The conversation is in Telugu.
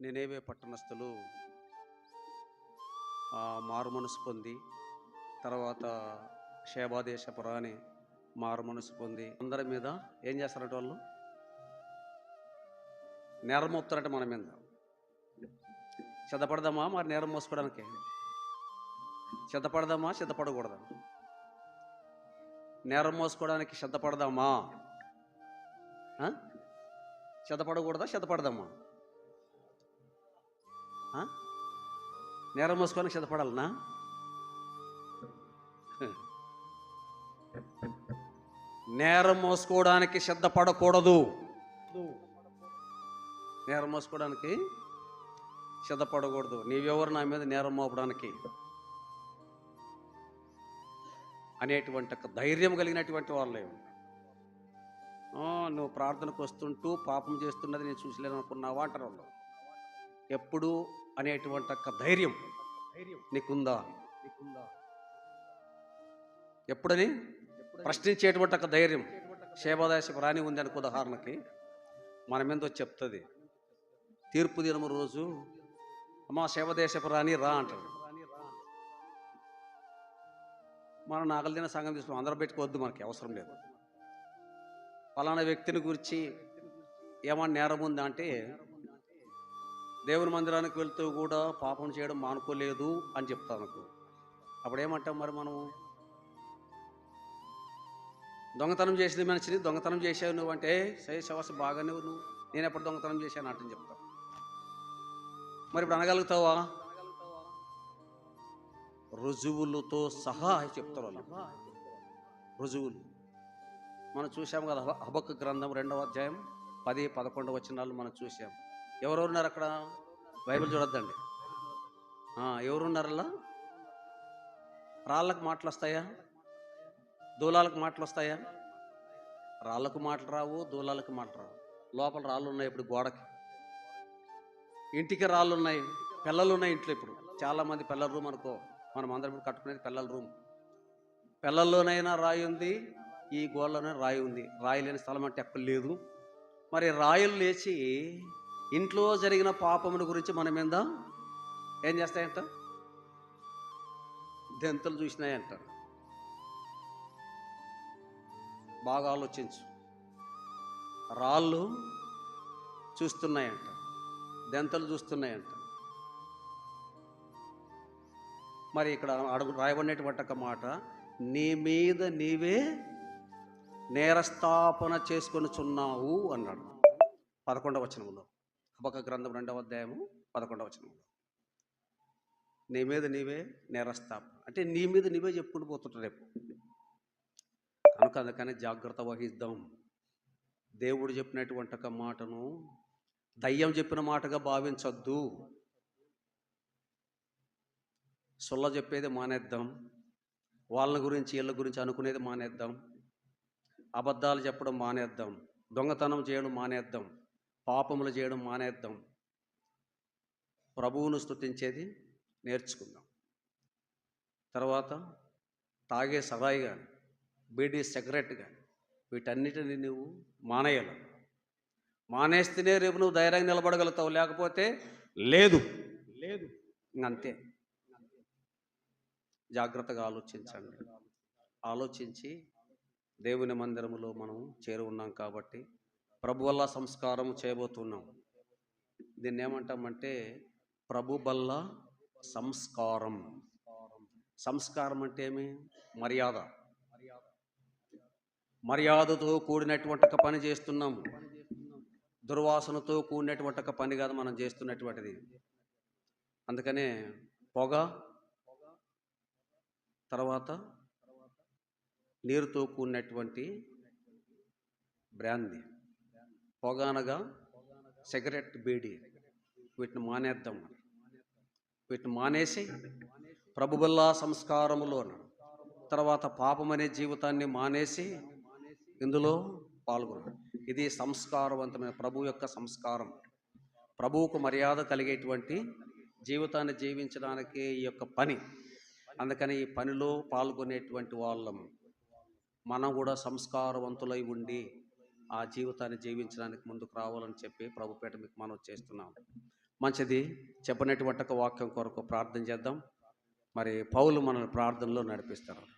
నేనేవే పట్టణస్థులు. ఆ, మారు మనసు పొంది తర్వాత శేబాదేశపురాని మారు మనసు పొంది అందరి మీద ఏం చేస్తారట వాళ్ళు? నేరం మోపుతారట మన మీద. సిద్ధపడదామా? మరి నేరం మోసుకోవడానికి? సిద్ధపడదామా? సిద్ధపడకూడదా? నేరం మోసుకోవడానికి సిద్ధపడదామా? సిద్ధపడకూడదా? సిద్ధపడదామా? నేరం మోసుకోవడానికి సిద్ధపడాలనా? నేరం మోసుకోవడానికి సిద్ధపడకూడదు. నేరం మోసుకోవడానికి సిద్ధపడకూడదు. నీవెవరు నా మీద నేరం మోపడానికి? అనేటువంటి ఒక ధైర్యం కలిగినటువంటి వాళ్ళే. నువ్వు ప్రార్థనకు వస్తుంటూ పాపం చేస్తున్నది నేను చూసలేను అనుకున్నావా అంటారు వాళ్ళు. ఎప్పుడు అనేటువంటి ఒక ధైర్యం నీకుందా? ఎప్పుడని? ప్రశ్నించేటువంటి ఒక ధైర్యం శేభదాశపు రాని ఉంది అనుకో ఉదాహరణకి. మన మీద వచ్చి చెప్తుంది. తీర్పు దినము రోజు అమ్మా శేవదేశపు రాని రా అంటాడు. మనం నాగలిదిన సంఘం తీసుకున్నాం. అందరూ పెట్టుకోవద్దు మనకి అవసరం లేదు. ఫలానా వ్యక్తిని గురించి ఏమన్నా నేరం ఉందా అంటే దేవుని మందిరానికి వెళ్తూ కూడా పాపం చేయడం మానుకోలేదు అని చెప్తాను నాకు. అప్పుడు ఏమంటాం మరి మనము? దొంగతనం చేసింది మనిషిని దొంగతనం చేసావు నువ్వు అంటే సై శవాస బాగానే నువ్వు. నేను ఎప్పుడు దొంగతనం చేశాను అంటని చెప్తాను మరి ఇప్పుడు అనగలుగుతావా? రుజువులతో సహా చెప్తారు వాళ్ళు. రుజువులు. మనం చూసాము కదా హబక్ గ్రంథం రెండవ అధ్యాయం పది పదకొండు వచనాలు మనం చూసాము ఎవరెవరున్నారు అక్కడ బైబిల్ చూడొద్దండి. ఎవరున్నారు ఎవరున్నారల్లా? రాళ్ళకు మాటలు వస్తాయా దూలాలకు మాటలు వస్తాయా రాళ్ళకు మాటలు రావు దూలాలకు మాటలు రావు. లోపల రాళ్ళు ఉన్నాయి ఇప్పుడు గోడకి. ఇంటికి రాళ్ళు ఉన్నాయి పిల్లలు ఉన్నాయి ఇంట్లో ఇప్పుడు. చాలా మంది పిల్లల రూమ్ అనుకో మనం అందరం ఇప్పుడు కట్టుకునేది పిల్లల రూమ్. పిల్లల్లోనైనా రాయి ఉంది ఈ గోడలోనే రాయి ఉంది. రాయి లేని స్థలం అంటే ఎక్కడ లేదు. మరి రాయలు లేచి ఇంట్లో జరిగిన పాపముల గురించి మన మీద ఏం చేస్తాయంట? దెంతలు చూసినాయంట. బాగా ఆలోచించు. రాళ్ళు చూస్తున్నాయంట. దెంతలు చూస్తున్నాయంట. మరి ఇక్కడ అడుగు రాయబడినటువంటి ఒక మాట నీ మీద నీవే నేరస్థాపన చేసుకొని చున్నావు అన్నాడు. పదకొండవ వచనంలో హబక గ్రంథం రెండవ అధ్యాయము పదకొండవ వచనంలో. నీ మీద నీవే నేరస్థాపన. అంటే నీ మీద నీవే చెప్పుకుంటూ పోతుంట రేపు. కనుక అందుకని జాగ్రత్త వహిద్దాం. దేవుడు చెప్పినటువంటి ఒక మాటను దయ్యం చెప్పిన మాటగా భావించొద్దు. సొల్ల చెప్పేది మానేద్దాం. వాళ్ళ గురించి వీళ్ళ గురించి అనుకునేది మానేద్దాం. అబద్ధాలు చెప్పడం మానేద్దాం. దొంగతనం చేయడం మానేద్దాం. పాపములు చేయడం మానేద్దాం. ప్రభువును స్తుతించేది నేర్చుకుందాం. తర్వాత తాగే సరాయి కానీ బీడీ సిగరెట్ కానీ వీటన్నిటిని నువ్వు మానేయాలి. మానేస్తేనే రేపు నువ్వు ధైర్యంగా నిలబడగలుగుతావు. లేకపోతే లేదు. లేదు. అంతే జాగ్రత్తగా ఆలోచించండి. ఆలోచించి దేవుని మందిరములో మనం చేరి ఉన్నాం కాబట్టి ప్రభు వల్ల సంస్కారం చేయబోతున్నాం. దీన్ని ఏమంటామంటే ప్రభు బల్ల సంస్కారం. సంస్కారం అంటే ఏమి? మర్యాద. మర్యాదతో కూడినటువంటి ఒక పని చేస్తున్నాము దుర్వాసనతో కూడినటువంటి ఒక పని కాదు మనం చేస్తున్నటువంటిది. అందుకనే పొగ తర్వాత నీరుతో కూడినటువంటి బ్రాంది పొగానగా సిగరెట్ బీడి వీటిని మానేద్దాం వీటిని మానేసి ప్రభుబల్లా సంస్కారములో తర్వాత పాపం అనే జీవితాన్ని మానేసి ఇందులో పాల్గొన్నాడు ఇది సంస్కారవంతమైన ప్రభు యొక్క సంస్కారం. ప్రభువుకు మర్యాద కలిగేటువంటి జీవితాన్ని జీవించడానికి ఈ యొక్క పని. అందుకని ఈ పనిలో పాల్గొనేటువంటి వాళ్ళం. మనం కూడా సంస్కారవంతులై ఉండి ఆ జీవితాన్ని జీవించడానికి ముందుకు రావాలని చెప్పి ప్రభుపేట మీకు మనం చేస్తున్నాం. మంచిది. చెప్పినటువంటి వాక్యం కొరకు ప్రార్థన చేద్దాం. మరి పౌలు మనల్ని ప్రార్థనలో నడిపిస్తారు.